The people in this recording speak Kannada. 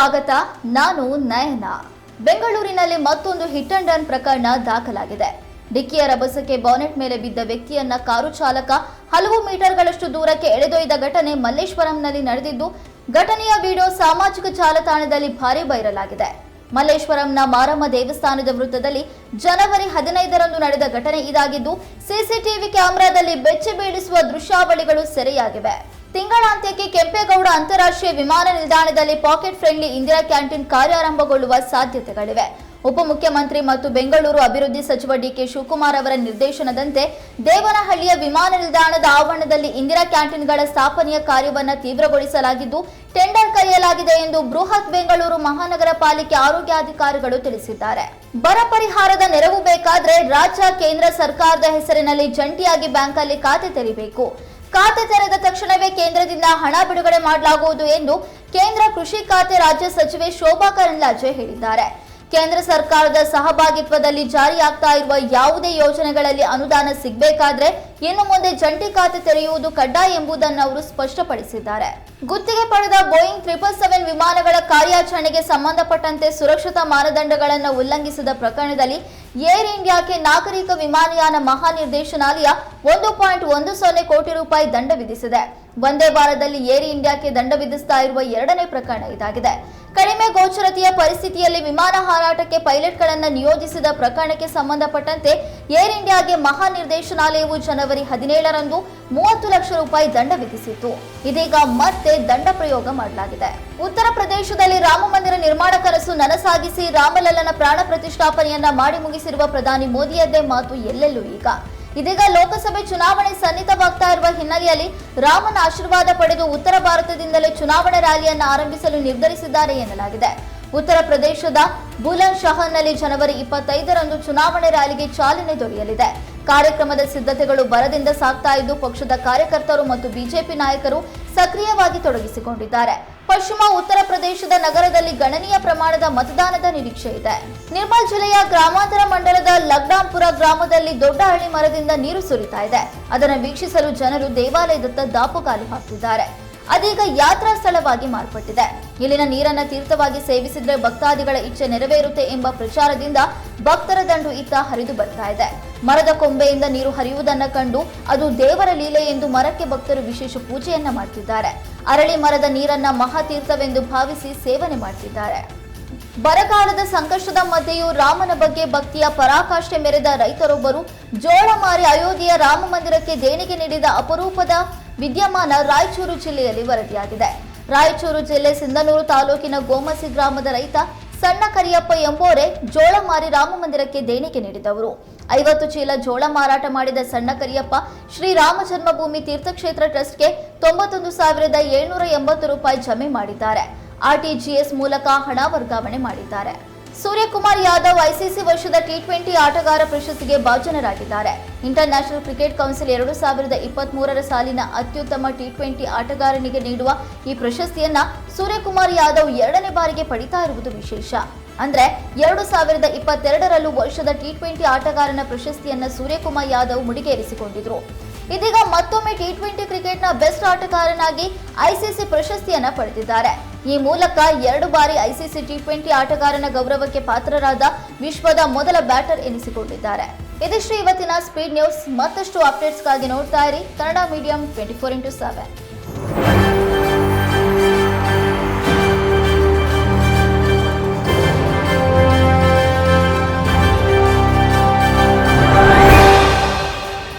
ಸ್ವಾಗತ, ನಾನು ನಯನ. ಬೆಂಗಳೂರಿನಲ್ಲಿ ಮತ್ತೊಂದು ಹಿಟ್ ಅಂಡ್ ರನ್ ಪ್ರಕರಣ ದಾಖಲಾಗಿದೆ. ಡಿಕ್ಕಿಯ ರಭಸಕ್ಕೆ ಬಾನೆಟ್ ಮೇಲೆ ಬಿದ್ದ ವ್ಯಕ್ತಿಯನ್ನ ಕಾರು ಚಾಲಕ ಹಲವು ಮೀಟರ್ಗಳಷ್ಟು ದೂರಕ್ಕೆ ಎಳೆದೊಯ್ದ ಘಟನೆ ಮಲ್ಲೇಶ್ವರಂನಲ್ಲಿ ನಡೆದಿದ್ದು, ಘಟನೆಯ ವಿಡಿಯೋ ಸಾಮಾಜಿಕ ಜಾಲತಾಣದಲ್ಲಿ ಭಾರಿ ವೈರಲ್ ಆಗಿದೆ ಮಲ್ಲೇಶ್ವರಂನ ಮಾರಮ್ಮ ದೇವಸ್ಥಾನದ ವೃತ್ತದಲ್ಲಿ ಜನವರಿ ಹದಿನೈದರಂದು ನಡೆದ ಘಟನೆ ಇದಾಗಿದ್ದು, ಸಿಸಿಟಿವಿ ಕ್ಯಾಮೆರಾದಲ್ಲಿ ಬೆಚ್ಚಿ ಬೀಳಿಸುವ ದೃಶ್ಯಾವಳಿಗಳು ಸೆರೆಯಾಗಿವೆ. ತಿಂಗಳಾಂತ್ಯಕ್ಕೆ ಕೆಂಪೇಗೌಡ ಅಂತಾರಾಷ್ಟ್ರೀಯ ವಿಮಾನ ನಿಲ್ದಾಣದಲ್ಲಿ ಪಾಕೆಟ್ ಫ್ರೆಂಡ್ಲಿ ಇಂದಿರಾ ಕ್ಯಾಂಟೀನ್ ಕಾರ್ಯಾರಂಭಗೊಳ್ಳುವ ಸಾಧ್ಯತೆಗಳಿವೆ. ಉಪಮುಖ್ಯಮಂತ್ರಿ ಮತ್ತು ಬೆಂಗಳೂರು ಅಭಿವೃದ್ಧಿ ಸಚಿವ ಡಿಕೆ ಶಿವಕುಮಾರ್ ಅವರ ನಿರ್ದೇಶನದಂತೆ ದೇವನಹಳ್ಳಿಯ ವಿಮಾನ ನಿಲ್ದಾಣದ ಆವರಣದಲ್ಲಿ ಇಂದಿರಾ ಕ್ಯಾಂಟೀನ್ಗಳ ಸ್ಥಾಪನೆಯ ಕಾರ್ಯವನ್ನು ತೀವ್ರಗೊಳಿಸಲಾಗಿದ್ದು, ಟೆಂಡರ್ ಕರೆಯಲಾಗಿದೆ ಎಂದು ಬೃಹತ್ ಬೆಂಗಳೂರು ಮಹಾನಗರ ಪಾಲಿಕೆ ಆರೋಗ್ಯಾಧಿಕಾರಿಗಳು ತಿಳಿಸಿದ್ದಾರೆ. ಬರ ಪರಿಹಾರದ ನೆರವು ಬೇಕಾದ್ರೆ ರಾಜ್ಯ ಕೇಂದ್ರ ಸರ್ಕಾರದ ಹೆಸರಿನಲ್ಲಿ ಜಂಟಿಯಾಗಿ ಬ್ಯಾಂಕಲ್ಲಿ ಖಾತೆ ತೆರೆಯಬೇಕು ಖಾತೆ ತೆರೆದ ತಕ್ಷಣವೇ ಕೇಂದ್ರದಿಂದ ಹಣ ಬಿಡುಗಡೆ ಮಾಡಲಾಗುವುದು ಎಂದು ಕೇಂದ್ರ ಕೃಷಿ ಖಾತೆ ರಾಜ್ಯ ಸಚಿವೆ ಶೋಭಾ ಕರಂದ್ಲಾಜೆ ಹೇಳಿದ್ದಾರೆ. ಕೇಂದ್ರ ಸರ್ಕಾರದ ಸಹಭಾಗಿತ್ವದಲ್ಲಿ ಜಾರಿಯಾಗ್ತಾ ಇರುವ ಯಾವುದೇ ಯೋಜನೆಗಳಲ್ಲಿ ಅನುದಾನ ಸಿಗಬೇಕಾದ್ರೆ ಇನ್ನು ಮುಂದೆ ಜಂಟಿ ಖಾತೆ ತೆರೆಯುವುದು ಕಡ್ಡಾಯ ಎಂಬುದನ್ನು ಅವರು ಸ್ಪಷ್ಟಪಡಿಸಿದ್ದಾರೆ. ಗುತ್ತಿಗೆ ಪಡೆದ ಬೋಯಿಂಗ್ ಟ್ರಿಪಲ್ ಸೆವೆನ್ ವಿಮಾನಗಳ ಕಾರ್ಯಾಚರಣೆಗೆ ಸಂಬಂಧಪಟ್ಟಂತೆ ಸುರಕ್ಷತಾ ಮಾನದಂಡಗಳನ್ನು ಉಲ್ಲಂಘಿಸಿದ ಪ್ರಕರಣದಲ್ಲಿ ಏರ್ ಇಂಡಿಯಾಕ್ಕೆ ನಾಗರಿಕ ವಿಮಾನಯಾನ ಮಹಾನಿರ್ದೇಶನಾಲಯ ಒಂದು ಪಾಯಿಂಟ್ ಒಂದು ಸೊನ್ನೆ ಕೋಟಿ ರೂಪಾಯಿ ದಂಡ ವಿಧಿಸಿದೆ. ಒಂದೇ ವಾರದಲ್ಲಿ ಏರ್ ಇಂಡಿಯಾಕ್ಕೆ ದಂಡ ವಿಧಿಸ್ತಾ ಇರುವ ಎರಡನೇ ಪ್ರಕರಣ ಇದಾಗಿದೆ. ಕಡಿಮೆ ಗೋಚರತೆಯ ಪರಿಸ್ಥಿತಿಯಲ್ಲಿ ವಿಮಾನ ಹಾರಾಟಕ್ಕೆ ಪೈಲಟ್ಗಳನ್ನು ನಿಯೋಜಿಸಿದ ಪ್ರಕರಣಕ್ಕೆ ಸಂಬಂಧಪಟ್ಟಂತೆ ಏರ್ ಇಂಡಿಯಾಗೆ ಮಹಾನಿರ್ದೇಶನಾಲಯವು ಜನವರಿ ಹದಿನೇಳರಂದು ಮೂವತ್ತು ಲಕ್ಷ ರೂಪಾಯಿ ದಂಡ ವಿಧಿಸಿತ್ತು. ಇದೀಗ ಮತ್ತೆ ದಂಡ ಪ್ರಯೋಗ ಮಾಡಲಾಗಿದೆ. ಉತ್ತರ ಪ್ರದೇಶದಲ್ಲಿ ರಾಮ ಮಂದಿರ ನಿರ್ಮಾಣ ಕನಸು ನನಸಾಗಿಸಿ ರಾಮಲಲ್ಲನ ಪ್ರಾಣ ಪ್ರತಿಷ್ಠಾಪನೆಯನ್ನ ಮಾಡಿ ಮುಗಿಸಿರುವ ಪ್ರಧಾನಿ ಮೋದಿಯದ್ದೇ ಮಾತು ಎಲ್ಲೆಲ್ಲೂ ಈಗ. ಇದೀಗ ಲೋಕಸಭೆ ಚುನಾವಣೆ ಸನ್ನಿಹಿತವಾಗ್ತಾ ಇರುವ ಹಿನ್ನೆಲೆಯಲ್ಲಿ ರಾಮನ ಆಶೀರ್ವಾದ ಪಡೆದು ಉತ್ತರ ಭಾರತದಿಂದಲೇ ಚುನಾವಣಾ ರ್ಯಾಲಿಯನ್ನು ಆರಂಭಿಸಲು ನಿರ್ಧರಿಸಿದ್ದಾರೆ ಎನ್ನಲಾಗಿದೆ. ಉತ್ತರ ಪ್ರದೇಶದ ಬುಲಂದ್ ಶಹರ್ನಲ್ಲಿ ಜನವರಿ ಇಪ್ಪತ್ತೈದರಂದು ಚುನಾವಣೆ ರ್ಯಾಲಿಗೆ ಚಾಲನೆ ದೊರೆಯಲಿದೆ. ಕಾರ್ಯಕ್ರಮದ ಸಿದ್ಧತೆಗಳು ಬರದಿಂದ ಸಾಗ್ತಾ ಇದ್ದು ಪಕ್ಷದ ಕಾರ್ಯಕರ್ತರು ಮತ್ತು ಬಿಜೆಪಿ ನಾಯಕರು ಸಕ್ರಿಯವಾಗಿ ತೊಡಗಿಸಿಕೊಂಡಿದ್ದಾರೆ. ಪಶ್ಚಿಮ ಉತ್ತರ ಪ್ರದೇಶದ ನಗರದಲ್ಲಿ ಗಣನೀಯ ಪ್ರಮಾಣದ ಮತದಾನದ ನಿರೀಕ್ಷೆ ಇದೆ. ನಿರ್ಮಲ್ ಜಿಲ್ಲೆಯ ಗ್ರಾಮಾಂತರ ಮಂಡಲದ ಲಗ್ನಾಂಪುರ ಗ್ರಾಮದಲ್ಲಿ ದೊಡ್ಡ ಹಳ್ಳಿ ಮರದಿಂದ ನೀರು ಸುರಿತಾ ಇದೆ. ಅದನ್ನು ವೀಕ್ಷಿಸಲು ಜನರು ದೇವಾಲಯದತ್ತ ದಾಪುಗಾಲು ಹಾಕ್ತಿದ್ದಾರೆ. ಅದೀಗ ಯಾತ್ರಾ ಸ್ಥಳವಾಗಿ ಮಾರ್ಪಟ್ಟಿದೆ. ಇಲ್ಲಿನ ನೀರನ್ನ ತೀರ್ಥವಾಗಿ ಸೇವಿಸಿದ್ರೆ ಭಕ್ತಾದಿಗಳ ಇಚ್ಛೆ ನೆರವೇರುತ್ತೆ ಎಂಬ ಪ್ರಚಾರದಿಂದ ಭಕ್ತರ ದಂಡು ಇತ್ತ ಹರಿದು ಬರ್ತಾ ಇದೆ. ಮರದ ಕೊಂಬೆಯಿಂದ ನೀರು ಹರಿಯುವುದನ್ನ ಕಂಡು ಅದು ದೇವರ ಲೀಲೆ ಎಂದು ಮರಕ್ಕೆ ಭಕ್ತರು ವಿಶೇಷ ಪೂಜೆಯನ್ನ ಮಾಡ್ತಿದ್ದಾರೆ. ಅರಳಿ ಮರದ ನೀರನ್ನ ಮಹಾತೀರ್ಥವೆಂದು ಭಾವಿಸಿ ಸೇವನೆ ಮಾಡ್ತಿದ್ದಾರೆ. ಬರಗಾಲದ ಸಂಕಷ್ಟದ ಮಧ್ಯೆಯೂ ರಾಮನ ಬಗ್ಗೆ ಭಕ್ತಿಯ ಪರಾಕಾಷ್ಠೆ ಮೆರೆದ ರೈತರೊಬ್ಬರು ಜೋಳ ಮಾರಿ ಅಯೋಧ್ಯೆಯ ರಾಮ ಮಂದಿರಕ್ಕೆ ದೇಣಿಗೆ ನೀಡಿದ ಅಪರೂಪದ ವಿದ್ಯಮಾನ ರಾಯಚೂರು ಜಿಲ್ಲೆಯಲ್ಲಿ ವರದಿಯಾಗಿದೆ. ರಾಯಚೂರು ಜಿಲ್ಲೆ ಸಿಂಧನೂರು ತಾಲೂಕಿನ ಗೋಮಸಿ ಗ್ರಾಮದ ರೈತ ಸಣ್ಣ ಕರಿಯಪ್ಪ ಎಂಬೋರೆ ಜೋಳ ಮಾರಿ ರಾಮ ಮಂದಿರಕ್ಕೆ ದೇಣಿಗೆ ನೀಡಿದವರು. ಐವತ್ತು ಚೀಲ ಜೋಳ ಮಾರಾಟ ಮಾಡಿದ ಸಣ್ಣ ಕರಿಯಪ್ಪ ಶ್ರೀರಾಮ ಜನ್ಮಭೂಮಿ ತೀರ್ಥಕ್ಷೇತ್ರ ಟ್ರಸ್ಟ್ಗೆ ತೊಂಬತ್ತೊಂದು ಸಾವಿರದ ಏಳ್ನೂರ ಎಂಬತ್ತು ರೂಪಾಯಿ ಜಮೆ ಮಾಡಿದ್ದಾರೆ. ಆರ್ಟಿಜಿಎಸ್ ಮೂಲಕ ಹಣ ವರ್ಗಾವಣೆ ಮಾಡಿದ್ದಾರೆ. ಸೂರ್ಯಕುಮಾರ್ ಯಾದವ್ ಐಸಿಸಿ ವರ್ಷದ ಟಿ ಟ್ವೆಂಟಿ ಆಟಗಾರ ಪ್ರಶಸ್ತಿಗೆ ಭಾಜನರಾಗಿದ್ದಾರೆ. ಇಂಟರ್ ನ್ಯಾಷನಲ್ ಕ್ರಿಕೆಟ್ ಕೌನ್ಸಿಲ್ ಎರಡು ಸಾವಿರದ ಇಪ್ಪತ್ತ್ ಮೂರರ ಸಾಲಿನ ಅತ್ಯುತ್ತಮ ಟಿ ಟ್ವೆಂಟಿ ಆಟಗಾರನಿಗೆ ನೀಡುವ ಈ ಪ್ರಶಸ್ತಿಯನ್ನ ಸೂರ್ಯಕುಮಾರ್ ಯಾದವ್ ಎರಡನೇ ಬಾರಿಗೆ ಪಡಿತಾ ಇರುವುದು ವಿಶೇಷ. ಅಂದ್ರೆ ಎರಡು ಸಾವಿರದ ಇಪ್ಪತ್ತೆರಡರಲ್ಲೂ ವರ್ಷದ ಟಿ ಟ್ವೆಂಟಿ ಆಟಗಾರನ ಪ್ರಶಸ್ತಿಯನ್ನ ಸೂರ್ಯಕುಮಾರ್ ಯಾದವ್ ಮುಡಿಗೇರಿಸಿಕೊಂಡಿದ್ರು. ಇದೀಗ ಮತ್ತೊಮ್ಮೆ ಟಿ ಟ್ವೆಂಟಿ ಕ್ರಿಕೆಟ್ನ ಬೆಸ್ಟ್ ಆಟಗಾರನಾಗಿ ಐಸಿಸಿ ಪ್ರಶಸ್ತಿಯನ್ನ ಪಡೆದಿದ್ದಾರೆ. ಈ ಮೂಲಕ ಎರಡು ಬಾರಿ ಐಸಿಸಿ ಟಿ ಟ್ವೆಂಟಿ ಆಟಗಾರನ ಗೌರವಕ್ಕೆ ಪಾತ್ರರಾದ ವಿಶ್ವದ ಮೊದಲ ಬ್ಯಾಟರ್ ಎನಿಸಿಕೊಂಡಿದ್ದಾರೆ. ಇದಿಷ್ಟು ಇವತ್ತಿನ ಸ್ಪೀಡ್ ನ್ಯೂಸ್ ಮತ್ತಷ್ಟು ಅಪ್ಡೇಟ್ಸ್ಗಾಗಿ ನೋಡ್ತಾ ಇರಿ Kannada medium twenty four into seven